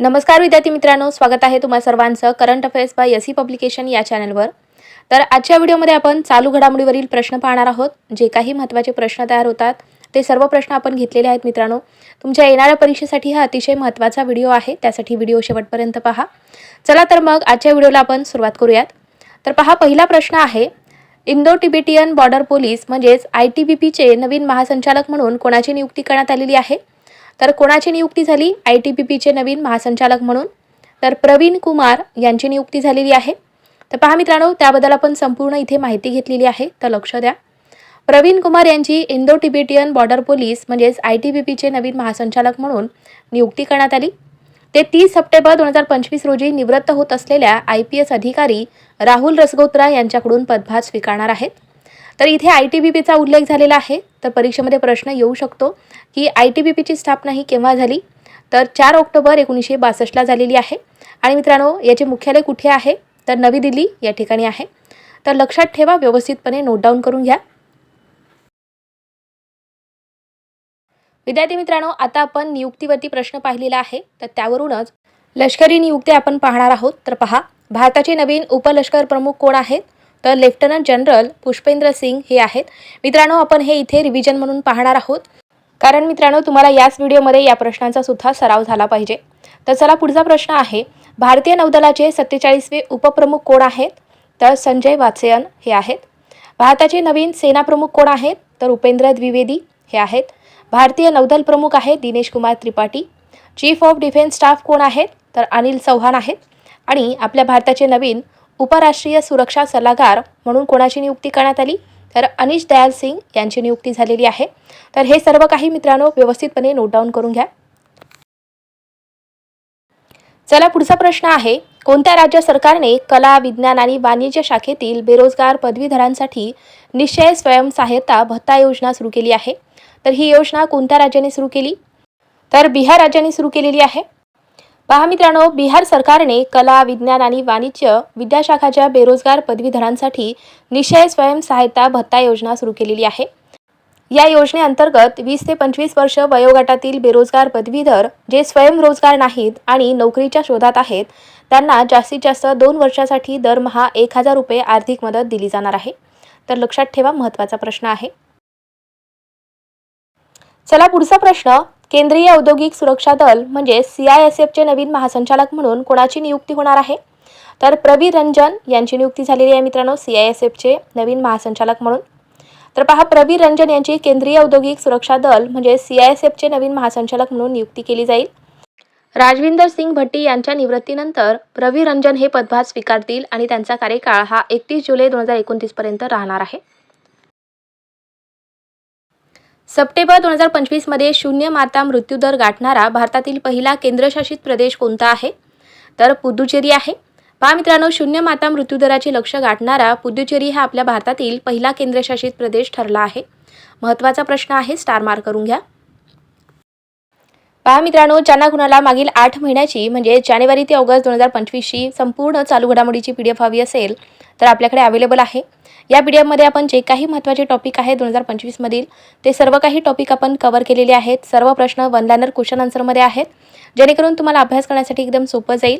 नमस्कार विद्यार्थी मित्रांनो स्वागत आहे तुम्हा सर्वांचं current affairs by S publication या चॅनलवर. तर आजच्या व्हिडिओमध्ये आपण चालू घडामोडीवरील प्रश्न पाहणार आहोत जे काही महत्त्वाचे प्रश्न तयार होतात ते सर्व प्रश्न आपण घेतलेले आहेत मित्रांनो. तुमच्या येणाऱ्या परीक्षेसाठी हा अतिशय महत्त्वाचा व्हिडिओ आहे त्यासाठी व्हिडिओ शेवटपर्यंत पहा. चला तर मग आजच्या व्हिडिओला आपण सुरुवात करूयात. तर पहा पहिला प्रश्न आहे इंडो टिबेटियन बॉर्डर पोलीस म्हणजेच आय टी बी पीचे नवीन महासंचालक म्हणून कोणाची नियुक्ती करण्यात आलेली आहे? तर कोणाची नियुक्ती झाली? आय टी पी पीचे नवीन महासंचालक म्हणून. तर प्रवीण कुमार यांची नियुक्ती झालेली आहे. तर पहा मित्रांनो त्याबद्दल आपण संपूर्ण इथे माहिती घेतलेली आहे. तर लक्ष द्या. प्रवीण कुमार यांची इंडो टिबेटियन बॉर्डर पोलीस म्हणजेच आय टी बी पीचे नवीन महासंचालक म्हणून नियुक्ती करण्यात आली. ते तीस सप्टेंबर दोन हजार पंचवीस रोजी निवृत्त होत असलेल्या आय पी एस अधिकारी राहुल रसगोत्रा यांच्याकडून पदभार स्वीकारणार आहेत. तर इथे आय टी बी पीचा उल्लेख झालेला आहे. तर परीक्षेमध्ये प्रश्न येऊ शकतो की आय टी बी पीची स्थापना ही केव्हा झाली? तर चार ऑक्टोबर एकोणीसशे बासष्टला झालेली आहे. आणि मित्रांनो याचे मुख्यालय कुठे आहे? तर नवी दिल्ली या ठिकाणी आहे. तर लक्षात ठेवा व्यवस्थितपणे नोट डाऊन करून घ्या. विद्यार्थी मित्रांनो आता आपण नियुक्तीवरती प्रश्न पाहिलेला आहे. तर त्यावरूनच लष्करी नियुक्ती आपण पाहणार आहोत. तर पहा भारताचे नवीन उपलष्कर प्रमुख कोण आहेत? तर लेफ्टनंट जनरल पुष्पेंद्र सिंग हे आहेत. मित्रांनो आपण हे इथे रिव्हिजन म्हणून पाहणार आहोत. कारण मित्रांनो तुम्हाला याच व्हिडिओमध्ये या प्रश्नांचा सुद्धा सराव झाला पाहिजे. तर चला पुढचा प्रश्न आहे. भारतीय नौदलाचे सत्तेचाळीसवे उपप्रमुख कोण आहेत? तर संजय वात्सेयन हे आहेत. भारताचे नवीन सेनाप्रमुख कोण आहेत? तर उपेंद्र द्विवेदी हे आहेत. भारतीय नौदल प्रमुख आहेत Dinesh Kumar Tripathi. Chief of defence staff कोण आहेत? तर अनिल चव्हाण आहेत. आणि आपल्या भारताचे नवीन उपराष्ट्रीय सुरक्षा सल्लागार म्हणून कोणाची नियुक्ती करण्यात आली? तर अनिश दयाल सिंग यांची नियुक्ती झालेली आहे. तर हे सर्व काही मित्रांनो व्यवस्थितपणे नोट डाऊन करून घ्या. चला पुढचा प्रश्न आहे. कोणत्या राज्य सरकारने कला विज्ञान आणि वाणिज्य शाखेतील बेरोजगार पदवीधरांसाठी निश्चय स्वयंसहाय्यता भत्ता योजना सुरू केली आहे? तर ही योजना कोणत्या राज्याने सुरू केली? तर बिहार राज्याने सुरू केलेली आहे. पहा मित्रांनो बिहार सरकारने कला विज्ञान आणि वाणिज्य विद्याशाखाच्या बेरोजगार पदवीधरांसाठी निश्चय स्वयंसहायता भत्ता योजना सुरू केलेली आहे. या योजनेअंतर्गत वीस ते पंचवीस वर्ष वयोगटातील बेरोजगार पदवीधर जे स्वयंरोजगार नाहीत आणि नोकरीच्या शोधात आहेत त्यांना जास्तीत जास्त दोन वर्षासाठी दरमहा एक हजार रुपये आर्थिक मदत दिली जाणार आहे. तर लक्षात ठेवा महत्त्वाचा प्रश्न आहे. चला पुढचा प्रश्न. केंद्रीय औद्योगिक सुरक्षा दल म्हणजे सी आय एस एफचे नवीन महासंचालक म्हणून कोणाची नियुक्ती होणार आहे? तर प्रवीर रंजन यांची नियुक्ती झालेली आहे मित्रांनो सी आय एस एफचे नवीन महासंचालक म्हणून. तर पहा प्रवीर रंजन यांची केंद्रीय औद्योगिक सुरक्षा दल म्हणजे सी आय एस एफचे नवीन महासंचालक म्हणून नियुक्ती केली जाईल. राजविंदर सिंग भट्टी यांच्या निवृत्तीनंतर प्रवीर रंजन हे पदभार स्वीकारतील आणि त्यांचा कार्यकाळ हा एकतीस जुलै दोन हजार एकोणतीसपर्यंत राहणार आहे. सप्टेंबर दोन हजार पंचवीसमध्ये शून्य माता मृत्यूदर गाठणारा भारतातील पहिला केंद्रशासित प्रदेश कोणता आहे? तर पुदुचेरी आहे. पहा मित्रांनो शून्य माता मृत्यूदराचे लक्ष गाठणारा पुदुचेरी हा आपल्या भारतातील पहिला केंद्रशासित प्रदेश ठरला आहे. महत्त्वाचा प्रश्न आहे स्टार मार्क करून घ्या. पहा मित्रांनो ज्यांना कुणाला मागील आठ महिन्याची म्हणजे जानेवारी ते ऑगस्ट दोन हजार पंचवीसची संपूर्ण चालू घडामोडीची पी डी एफ हवी असेल तर आपल्याकडे अवेलेबल आहे. या पी डी एफमध्ये आपण जे काही महत्त्वाचे टॉपिक आहे दोन हजार पंचवीसमधील ते सर्व काही टॉपिक आपण कवर केलेले आहेत. सर्व प्रश्न वन लायनर क्वेश्चन आन्सरमध्ये आहेत. जेणेकरून तुम्हाला अभ्यास करण्यासाठी एकदम सोपं जाईल.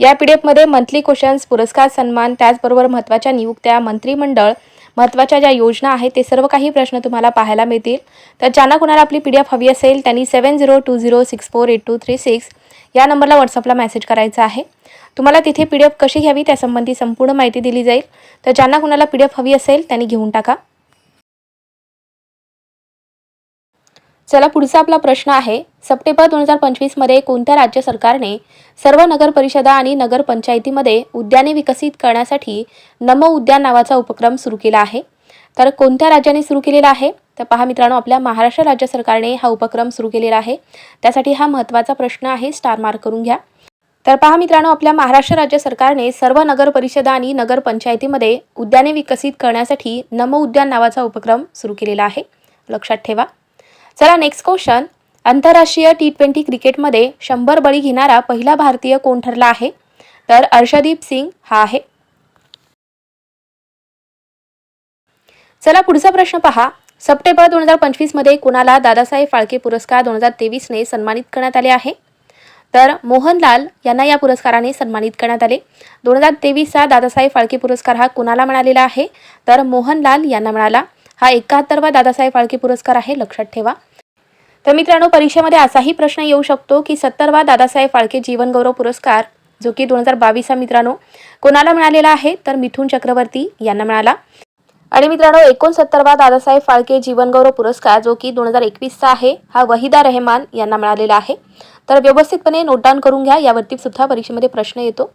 या पी डी एफमध्ये मंथली क्वेश्चन्स पुरस्कार सन्मान त्याचबरोबर महत्त्वाच्या नियुक्त्या मंत्रिमंडळ महत्त्वाच्या ज्या योजना आहेत ते सर्व काही प्रश्न तुम्हाला पाहायला मिळतील. तर ज्यांना कुणाला आपली पी डी एफ हवी असेल त्यांनी seven zero two zero six four eight two three six या नंबरला व्हॉट्सअपला मेसेज करायचा आहे. तुम्हाला तिथे पी डी एफ कशी घ्यावी त्यासंबंधी संपूर्ण माहिती दिली जाईल. तर ज्यांना कुणाला पी डी एफ हवी असेल त्यांनी घेऊन टाका. चला पुढचा आपला प्रश्न आहे. सप्टेंबर दोन हजार पंचवीसमध्ये कोणत्या राज्य सरकारने सर्व नगर परिषदा आणि नगरपंचायतीमध्ये उद्याने विकसित करण्यासाठी नमो उद्यान नावाचा उपक्रम सुरू केला आहे? तर कोणत्या राज्याने सुरू केलेला आहे? तर पहा मित्रांनो आपल्या महाराष्ट्र राज्य सरकारने हा उपक्रम सुरू केलेला आहे. त्यासाठी हा महत्त्वाचा प्रश्न आहे स्टार मार्क करून घ्या. तर पहा मित्रांनो आपल्या महाराष्ट्र राज्य सरकारने सर्व नगर परिषदा आणि नगरपंचायतीमध्ये उद्याने विकसित करण्यासाठी नमो उद्यान नावाचा उपक्रम सुरू केलेला आहे. लक्षात ठेवा. चला नेक्स्ट क्वेश्चन आंतरराष्ट्रीय टी ट्वेंटी क्रिकेटमध्ये शंभर बळी घेणारा पहिला भारतीय कोण ठरला आहे? तर अर्षदीप सिंग हा आहे. चला पुढचा प्रश्न पहा. सप्टेंबर दोन हजार पंचवीसमध्ये कुणाला दादासाहेब फाळके पुरस्कार दोन हजार तेवीसने सन्मानित करण्यात आले आहे? तर मोहनलाल यांना या पुरस्काराने सन्मानित करण्यात आले. दोन हजार तेवीसचा दादासाहेब फाळके पुरस्कार हा कुणाला मिळालेला आहे? तर मोहनलाल यांना मिळाला. हा एकाहत्तरवा दादासाहेब फाळके पुरस्कार आहे लक्षात ठेवा. तर मित्रांनो परीक्षेमध्ये असाही प्रश्न येऊ शकतो की सत्तरवा दादासाहेब फाळके जीवनगौरव पुरस्कार जो की दोन हजार बावीस हा मित्रांनो कोणाला मिळालेला आहे? तर मिथुन चक्रवर्ती यांना मिळाला. आणि मित्रांनो एकोणसत्तरवा दादासाहेब फाळके जीवनगौरव पुरस्कार जो की दोन हजार एकवीसचा आहे हा वहिदा रहमान यांना मिळालेला आहे. तर व्यवस्थितपणे नोट डाऊन करून घ्या यावरती सुद्धा परीक्षेमध्ये प्रश्न येतो.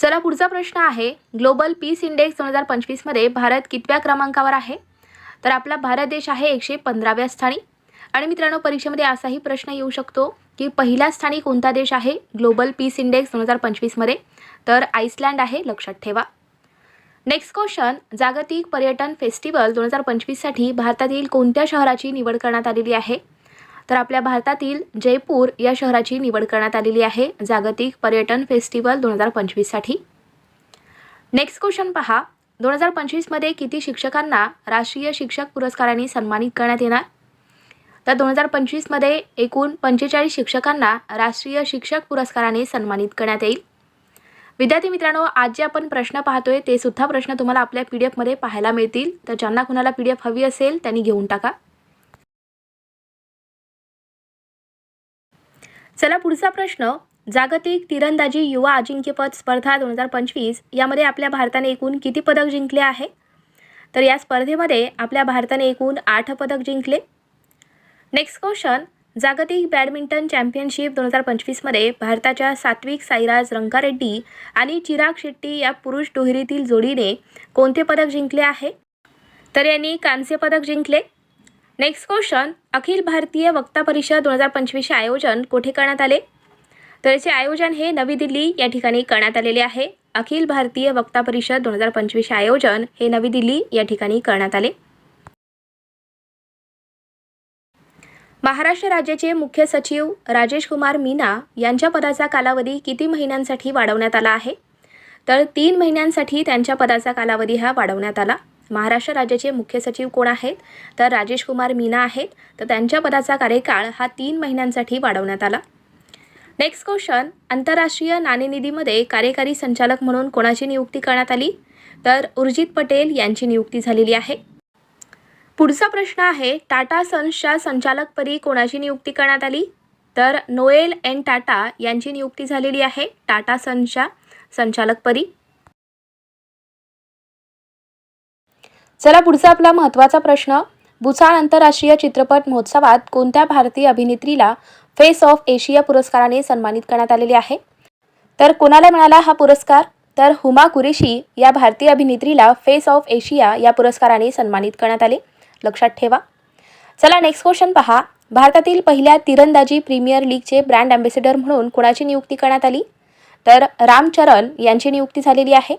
चला पुढचा प्रश्न आहे. ग्लोबल पीस इंडेक्स दोन हजार पंचवीसमध्ये भारत कितव्या क्रमांकावर आहे? तर आपला भारत देश आहे एकशे पंधराव्या स्थानी. आणि मित्रांनो परीक्षेमध्ये असाही प्रश्न येऊ शकतो की पहिल्या स्थानी कोणता देश आहे? ग्लोबल पीस इंडेक्स दोन हजार पंचवीसमध्ये तर आईसलँड आहे लक्षात ठेवा. Next question. जागतिक पर्यटन फेस्टिवल दोन हजार पंचवीससाठी भारतातील कोणत्या शहराची निवड करण्यात आलेली आहे? तर आपल्या भारतातील जयपूर या शहराची निवड करण्यात आलेली आहे. जागतिक पर्यटन फेस्टिवल दोन हजार पंचवीससाठी नेक्स्ट क्वेश्चन पहा. दोन हजार पंचवीसमध्ये किती शिक्षकांना राष्ट्रीय शिक्षक पुरस्काराने सन्मानित करण्यात येणार? तर दोन हजार पंचवीसमध्ये एकूण पंचेचाळीस शिक्षकांना राष्ट्रीय शिक्षक पुरस्काराने सन्मानित करण्यात येईल. विद्यार्थी मित्रांनो आज जे आपण प्रश्न पाहतोय ते सुद्धा प्रश्न तुम्हाला आपल्या पी डी एफमध्ये पाहायला मिळतील. तर ज्यांना कुणाला पी डी एफ हवी असेल त्यांनी घेऊन टाका. चला पुढचा प्रश्न. जागतिक तिरंदाजी युवा अजिंक्यपद स्पर्धा दोन हजार पंचवीस यामध्ये आपल्या भारताने एकूण किती पदक जिंकले आहे? तर या स्पर्धेमध्ये आपल्या भारताने एकूण आठ पदक जिंकले. नेक्स्ट क्वेश्चन जागतिक बॅडमिंटन चॅम्पियनशिप दोन हजार पंचवीसमध्ये भारताच्या सात्विक साईराज रंगारेड्डी आणि चिराग शेट्टी या पुरुष दुहेरीतील जोडीने कोणते पदक जिंकले आहे? तर यांनी कांस्य पदक जिंकले. नेक्स्ट क्वेश्चन अखिल भारतीय वक्ता परिषद दोन हजार पंचवीसचे आयोजन कुठे करण्यात आले? तर याचे आयोजन हे नवी दिल्ली या ठिकाणी करण्यात आलेले आहे. अखिल भारतीय वक्ता परिषद दोन हजार पंचवीसचे आयोजन हे नवी दिल्ली या ठिकाणी करण्यात आले. महाराष्ट्र राज्याचे मुख्य सचिव राजेश कुमार मीना यांच्या पदाचा कालावधी किती महिन्यांसाठी वाढवण्यात आला आहे? तर तीन महिन्यांसाठी त्यांच्या पदाचा कालावधी हा वाढवण्यात आला. महाराष्ट्र राज्याचे मुख्य सचिव कोण आहेत? तर राजेश कुमार मीना आहेत. तर त्यांच्या पदाचा कार्यकाळ हा तीन महिन्यांसाठी वाढवण्यात आला. नेक्स्ट क्वेश्चन आंतरराष्ट्रीय नाणेनिधीमध्ये कार्यकारी संचालक म्हणून कोणाची नियुक्ती करण्यात आली? तर उर्जित पटेल यांची नियुक्ती झालेली आहे. पुढचा प्रश्न आहे टाटा सन्सच्या संचालकपदी कोणाची नियुक्ती करण्यात आली? तर नोएल एन टाटा यांची नियुक्ती झालेली आहे टाटा सन्सच्या संचालकपदी चला पुढचा आपला महत्त्वाचा प्रश्न. भुसाळ आंतरराष्ट्रीय चित्रपट महोत्सवात कोणत्या भारतीय अभिनेत्रीला फेस ऑफ एशिया पुरस्काराने सन्मानित करण्यात आलेले आहे? तर कोणाला मिळाला हा पुरस्कार? तर हुमा कुरेशी या भारतीय अभिनेत्रीला फेस ऑफ एशिया या पुरस्काराने सन्मानित करण्यात आले. लक्षात ठेवा. चला नेक्स्ट क्वेश्चन पहा. भारतातील पहिल्या तिरंदाजी प्रीमियर लीगचे ब्रँड अँबॅसेडर म्हणून कोणाची नियुक्ती करण्यात आली? तर रामचरण यांची नियुक्ती झालेली आहे.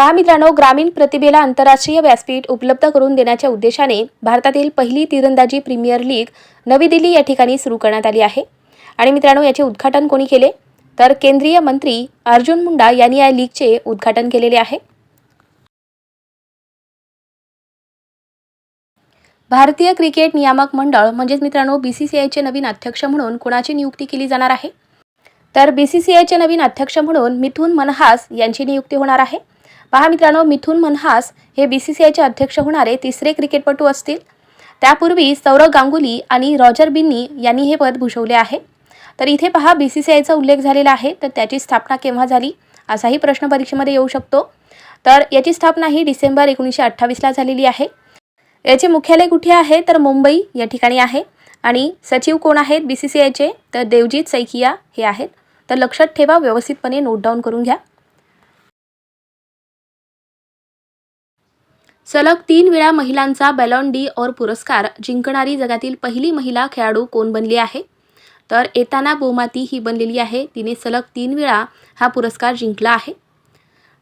पहा मित्रांनो ग्रामीण प्रतिभेला आंतरराष्ट्रीय व्यासपीठ उपलब्ध करून देण्याच्या उद्देशाने भारतातील पहिली तिरंदाजी प्रीमियर लीग नवी दिल्ली या ठिकाणी सुरू करण्यात आली आहे. आणि मित्रांनो याचे उद्घाटन कोणी केले? तर केंद्रीय मंत्री अर्जुन मुंडा यांनी या लीगचे उद्घाटन केलेले आहे. भारतीय क्रिकेट नियामक मंडळ म्हणजेच मित्रांनो बी सी सी आयचे नवीन अध्यक्ष म्हणून कोणाची नियुक्ती केली जाणार आहे? तर बी सी सी आयचे नवीन अध्यक्ष म्हणून मिथुन मनहास यांची नियुक्ती होणार आहे. पहा मित्रांनो मिथुन मनहास हे बी सी सी आयचे अध्यक्ष होणारे तिसरे क्रिकेटपटू असतील. त्यापूर्वी सौरव गांगुली आणि रॉजर बिन्नी यांनी हे पद भूषवले आहे. तर इथे पहा बी सी सी आयचा उल्लेख झालेला आहे. तर त्याची स्थापना केव्हा झाली? असाही प्रश्न परीक्षेमध्ये येऊ शकतो. तर याची स्थापना ही डिसेंबर एकोणीसशे अठ्ठावीसला झालेली आहे. याचे मुख्यालय कुठे आहे? तर मुंबई या ठिकाणी आहे. आणि सचिव कोण आहेत? बी सी सी आयचे तर देवजीत सैकिया हे आहेत. तर लक्षात ठेवा व्यवस्थितपणे नोट डाऊन करून घ्या. सलग तीन वेळा महिलांचा बॅलॉन डी और पुरस्कार जिंकणारी जगातील पहिली महिला खेळाडू कोण बनली आहे? तर एताना बोमाती ही बनलेली आहे. तिने सलग तीन वेळा हा पुरस्कार जिंकला आहे.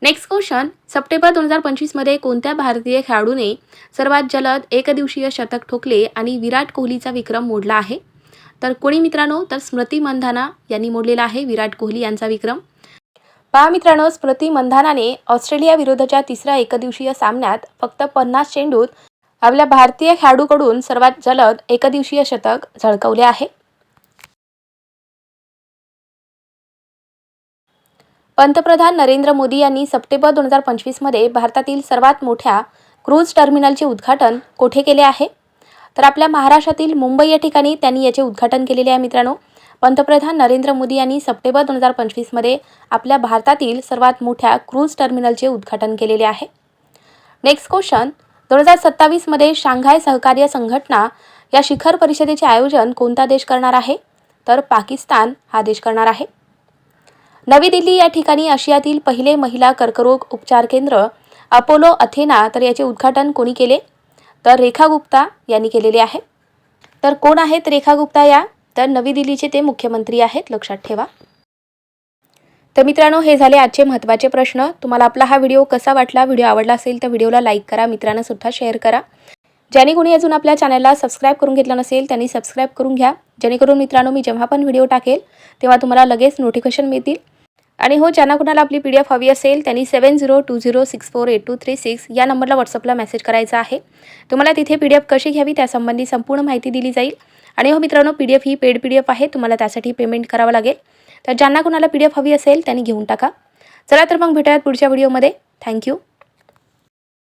नेक्स्ट क्वेश्चन सप्टेंबर दोन हजार पंचवीसमध्ये कोणत्या भारतीय खेळाडूने सर्वात जलद एकदिवसीय शतक ठोकले आणि विराट कोहलीचा विक्रम मोडला आहे? तर कोणी मित्रांनो? तर स्मृती मंधाना यांनी मोडलेला आहे विराट कोहली यांचा विक्रम. पहा मित्रांनो स्मृती मंधानाने ऑस्ट्रेलिया विरुद्धच्या तिसऱ्या एकदिवसीय सामन्यात फक्त पन्नास चेंडूत आपल्या भारतीय खेळाडूकडून सर्वात जलद एकदिवसीय शतक झळकवले आहे. पंतप्रधान नरेंद्र मोदी यांनी सप्टेंबर दोन हजार पंचवीसमध्ये भारतातील सर्वात मोठ्या क्रूज टर्मिनलचे उद्घाटन कोठे केले आहे? तर आपल्या महाराष्ट्रातील मुंबई या ठिकाणी त्यांनी याचे उद्घाटन केलेले आहे मित्रांनो. पंतप्रधान नरेंद्र मोदी यांनी सप्टेंबर दोन हजार पंचवीसमध्ये आपल्या भारतातील सर्वात मोठ्या क्रूज टर्मिनलचे उद्घाटन केलेले आहे. नेक्स्ट क्वेश्चन दोन हजार सत्तावीसमध्ये शांघाय सहकार्य संघटना या शिखर परिषदेचे आयोजन कोणता देश करणार आहे? तर पाकिस्तान हा देश करणार आहे. नवी दिल्ली या ठिकाणी आशियातील पहिले महिला कर्करोग उपचार केंद्र अपोलो अथेना तर याचे उद्घाटन कोणी केले? तर रेखा गुप्ता यांनी केलेले आहे. तर कोण आहेत रेखा गुप्ता या? तर नवी दिल्लीचे ते मुख्यमंत्री आहेत लक्षात ठेवा. तर मित्रांनो हे झाले आजचे महत्त्वाचे प्रश्न. तुम्हाला आपला हा व्हिडिओ कसा वाटला व्हिडिओ आवडला असेल तर व्हिडिओला लाईक करा मित्रांना सुद्धा शेअर करा. ज्याने कोणी अजून आपल्या चॅनलला सबस्क्राईब करून घेतलं नसेल त्यांनी सबस्क्राईब करून घ्या. जेणेकरून मित्रांनो मी जेव्हा पण व्हिडिओ टाकेल तेव्हा तुम्हाला लगेच नोटिफिकेशन मिळतील. आणि हो ज्यांना कुणाला आपली पी डी एफ हवी असेल त्यांनी seven zero two zero six four eight two three six या नंबरला व्हॉट्सअपला मेसेज करायचा आहे. तुम्हाला तिथे पी डी एफ कशी घ्यावी त्यासंबंधी संपूर्ण माहिती दिली जाईल. आणि हो मित्रांनो पी डी एफ ही पेड पी डी एफ आहे तुम्हाला त्यासाठी पेमेंट करावं लागेल. तर ज्यांना कुणाला पी डी एफ हवी असेल त्यांनी घेऊन टाका. चला तर मग भेटूयात पुढच्या व्हिडिओमध्ये थँक्यू